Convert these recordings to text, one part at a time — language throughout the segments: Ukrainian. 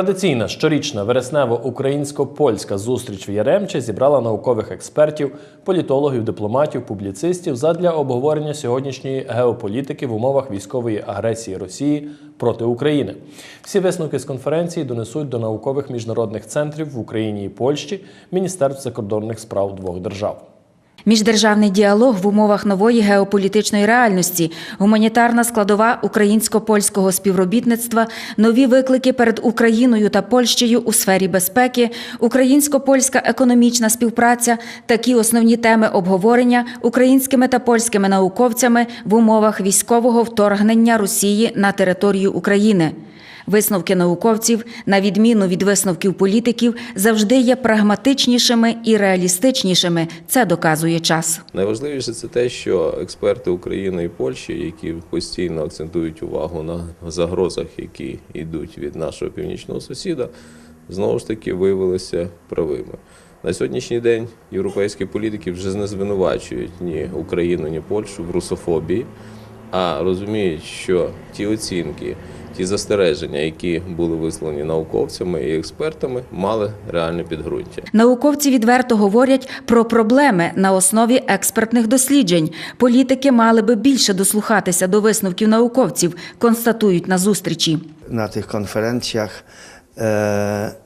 Традиційна щорічна вереснево-українсько-польська зустріч в Яремче зібрала наукових експертів, політологів, дипломатів, публіцистів задля обговорення сьогоднішньої геополітики в умовах військової агресії Росії проти України. Всі висновки з конференції донесуть до наукових міжнародних центрів в Україні і Польщі Міністерств закордонних справ двох держав. Міждержавний діалог в умовах нової геополітичної реальності, гуманітарна складова українсько-польського співробітництва, нові виклики перед Україною та Польщею у сфері безпеки, українсько-польська економічна співпраця такі основні теми обговорення українськими та польськими науковцями в умовах військового вторгнення Росії на територію України. Висновки науковців, на відміну від висновків політиків, завжди є прагматичнішими і реалістичнішими. Це доказує час. Найважливіше це те, що експерти України і Польщі, які постійно акцентують увагу на загрозах, які йдуть від нашого північного сусіда, знову ж таки виявилися правими. На сьогоднішній день європейські політики вже не звинувачують ні Україну, ні Польщу в русофобії, а розуміють, що ті оцінки, ті застереження, які були висловлені науковцями і експертами, мали реальне підґрунтя. Науковці відверто говорять про проблеми на основі експертних досліджень. Політики мали би більше дослухатися до висновків науковців, констатують на зустрічі. на тих e,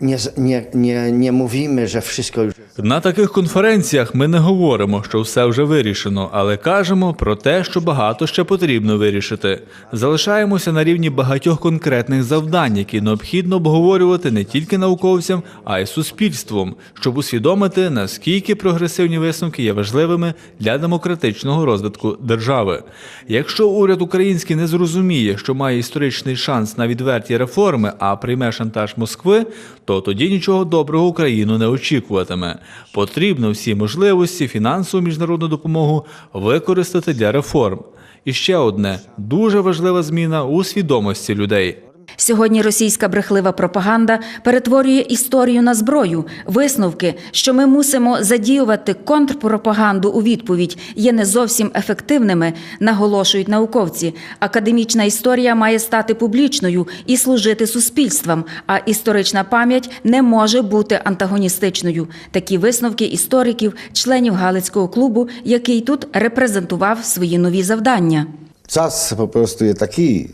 nie, z- nie, nie, nie mówimy, że wszystko już На таких конференціях ми не говоримо, що все вже вирішено, але кажемо про те, що багато ще потрібно вирішити. Залишаємося на рівні багатьох конкретних завдань, які необхідно обговорювати не тільки науковцям, а й суспільством, щоб усвідомити, наскільки прогресивні висновки є важливими для демократичного розвитку держави. Якщо уряд український не зрозуміє, що має історичний шанс на відверті реформи, а прийме шантаж Москви, то тоді нічого доброго Україну не очікуватиме. Потрібно всі можливості, фінансову міжнародну допомогу використати для реформ. І ще одне дуже важлива зміна у свідомості людей. Сьогодні російська брехлива пропаганда перетворює історію на зброю. Висновки, що ми мусимо задіювати контрпропаганду у відповідь, є не зовсім ефективними, наголошують науковці. Академічна історія має стати публічною і служити суспільствам, а історична пам'ять не може бути антагоністичною. Такі висновки істориків, членів Галицького клубу, який тут репрезентував свої нові завдання. Czas po prostu jest taki,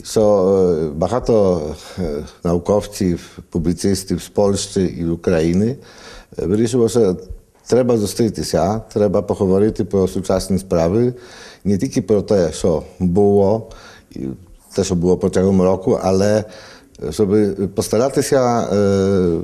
багато e, наукowcів, публіцистів з Польщі і України е, вирішило, що треба зустрітися, треба поговорити про сучасні справи, не тільки про те, що було, те, що було протягом року, але щоб постаратися е,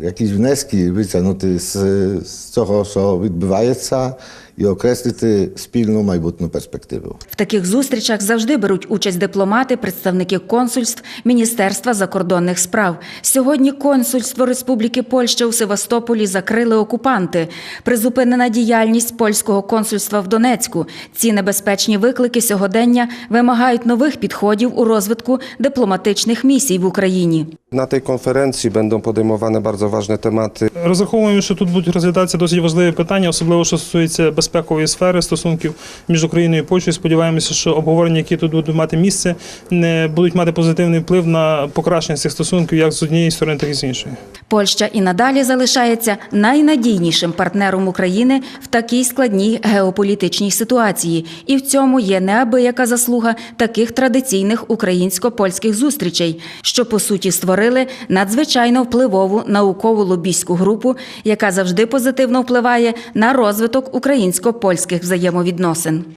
якісь внески витягнути з, з того, що відбувається, і окреслити спільну майбутню перспективу. В таких зустрічах завжди беруть участь дипломати, представники консульств Міністерства закордонних справ. Сьогодні консульство Республіки Польща у Севастополі закрили окупанти. Призупинена діяльність польського консульства в Донецьку. Ці небезпечні виклики сьогодення вимагають нових підходів у розвитку дипломатичних місій в Україні. Na tej konferencji będą podejmowane bardzo ważne tematy. Розраховуємо, що тут будуть розглядатися досить важливі питання, особливо що стосується безпекової сфери стосунків між Україною і Польщею. Сподіваємося, що обговорення, які тут будуть мати місце, не будуть мати позитивний вплив на покращення цих стосунків як з однієї сторони, так і з іншої. Польща і надалі залишається найнадійнішим партнером України в такій складній геополітичній ситуації, і в цьому є неабияка заслуга таких традиційних українсько-польських зустрічей, що по суті створили надзвичайно впливову наукову лобійську групу, яка завжди позитивно впливає на розвиток українсько-польських взаємовідносин.